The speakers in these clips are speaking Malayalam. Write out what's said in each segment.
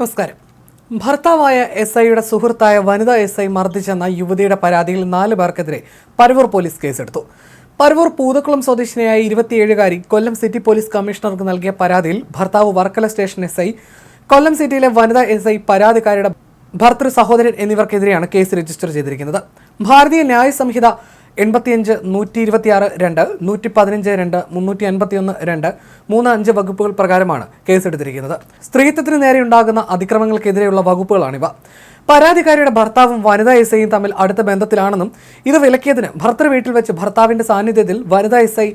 നമസ്കാരം. ഭർത്താവായ എസ് ഐയുടെ സുഹൃത്തായ വനിതാ എസ് ഐ മർദ്ദിച്ചെന്ന യുവതിയുടെ പരാതിയിൽ നാല് പേർക്കെതിരെ പരവൂർ പോലീസ് കേസെടുത്തു. പരവൂർ പൂതക്കുളം സ്വദേശിനിയായ ഇരുപത്തിയേഴുകാരി കൊല്ലം സിറ്റി പോലീസ് കമ്മീഷണർക്ക് നൽകിയ പരാതിയിൽ ഭർത്താവ് Varkala station S I Kollam സിറ്റിയിലെ വനിതാ എസ് ഐ പരാതിക്കാരുടെ ഭർത്തൃ സഹോദരൻ എന്നിവർക്കെതിരെയാണ് കേസ് രജിസ്റ്റർ ചെയ്തിരിക്കുന്നത്. ഭാരതീയ ന്യായ സംഹിത എൺപത്തിയഞ്ച് നൂറ്റി ഇരുപത്തിയാറ് രണ്ട് നൂറ്റി പതിനഞ്ച് രണ്ട് മുന്നൂറ്റി അൻപത്തിയൊന്ന് രണ്ട് മൂന്ന് അഞ്ച് വകുപ്പുകൾ പ്രകാരമാണ് കേസെടുത്തിരിക്കുന്നത്. സ്ത്രീത്വത്തിന് നേരെ ഉണ്ടാകുന്ന അതിക്രമങ്ങൾക്കെതിരെയുള്ള വകുപ്പുകളാണിവ. പരാതിക്കാരിയുടെ ഭർത്താവും വനിതാ എസ് ഐയും തമ്മിൽ അടുത്ത ബന്ധത്തിലാണെന്നും ഇത് വിലക്കിയതിന് ഭർത്തൃ വീട്ടിൽ വെച്ച് ഭർത്താവിന്റെ സാന്നിധ്യത്തിൽ വനിതാ എസ് ഐ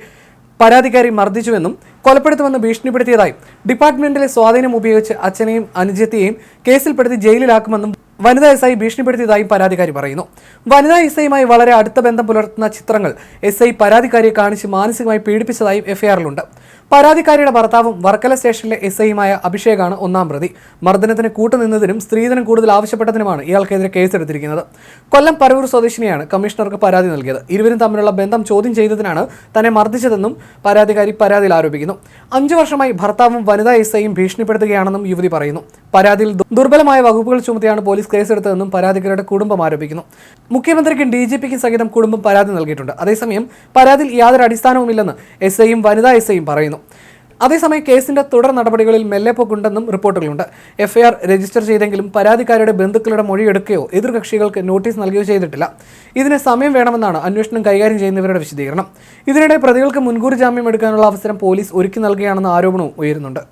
പരാതിക്കാരി മർദ്ദിച്ചുവെന്നും കൊലപ്പെടുത്തുമെന്ന് ഭീഷണിപ്പെടുത്തിയതായും ഡിപ്പാർട്ട്മെന്റിലെ സ്വാധീനം ഉപയോഗിച്ച് അച്ഛനെയും അനുജത്തെയും കേസിൽപ്പെടുത്തി ജയിലിലാക്കുമെന്നും വനിതാ എസ് ഐ ഭീഷണിപ്പെടുത്തിയതായും പരാതിക്കാരി പറയുന്നു. വനിതാ എസ് ഐയുമായി വളരെ അടുത്ത ബന്ധം പുലർത്തുന്ന ചിത്രങ്ങൾ എസ് ഐ പരാതിക്കാരിയെ കാണിച്ച് മാനസികമായി പീഡിപ്പിച്ചതായും എഫ്ഐആറിലുണ്ട് പരാതിക്കാരിയുടെ ഭർത്താവും വർക്കല സ്റ്റേഷനിലെ എസ് ഐയുമായ അഭിഷേകാണ് ഒന്നാം പ്രതി. മർദ്ദനത്തിന് കൂട്ടുനിന്നതിനും സ്ത്രീധനം കൂടുതൽ ആവശ്യപ്പെട്ടതിനുമാണ് ഇയാൾക്കെതിരെ കേസെടുത്തിരിക്കുന്നത്. കൊല്ലം പരവൂർ സ്വദേശിനിയാണ് കമ്മീഷണർക്ക് പരാതി നൽകിയത്. ഇരുവരും തമ്മിലുള്ള ബന്ധം ചോദ്യം ചെയ്തതിനാണ് തന്നെ മർദ്ദിച്ചതെന്നും പരാതിക്കാരി പരാതിയിൽ ആരോപിക്കുന്നു. അഞ്ചു വർഷമായി ഭർത്താവും വനിതാ എസ് ഐയും ഭീഷണിപ്പെടുത്തുകയാണെന്നും യുവതി പറയുന്നു. പരാതിയിൽ ദുർബലമായ വകുപ്പുകൾ ചുമത്തിയാണ് പോലീസ് കേസെടുത്തതെന്നും പരാതിക്കാരുടെ കുടുംബം ആരോപിക്കുന്നു. മുഖ്യമന്ത്രിക്കും ഡി ജി പിക്കും സഹിതം കുടുംബം പരാതി നൽകിയിട്ടുണ്ട്. അതേസമയം പരാതിയിൽ യാതൊരു അടിസ്ഥാനവുമില്ലെന്ന് എസ് ഐയും വനിതാ എസ് ഐയും പറയുന്നു. അതേസമയം കേസിന്റെ തുടർ നടപടികളിൽ മെല്ലെപ്പോക്കുണ്ടെന്നും റിപ്പോർട്ടുകളുണ്ട്. എഫ്ഐആർ രജിസ്റ്റർ ചെയ്തെങ്കിലും പരാതിക്കാരുടെ ബന്ധുക്കളുടെ മൊഴിയെടുക്കുകയോ എതിർകക്ഷികൾക്ക് നോട്ടീസ് നൽകുകയോ ചെയ്തിട്ടില്ല. ഇതിന് സമയം വേണമെന്നാണ് അന്വേഷണം കൈകാര്യം ചെയ്യുന്നവരുടെ വിശദീകരണം. ഇതിനിടെ പ്രതികൾക്ക് മുൻകൂർ ജാമ്യം എടുക്കാനുള്ള അവസരം പോലീസ് ഒരുക്കി നൽകുകയാണെന്ന ആരോപണവും ഉയരുന്നുണ്ട്.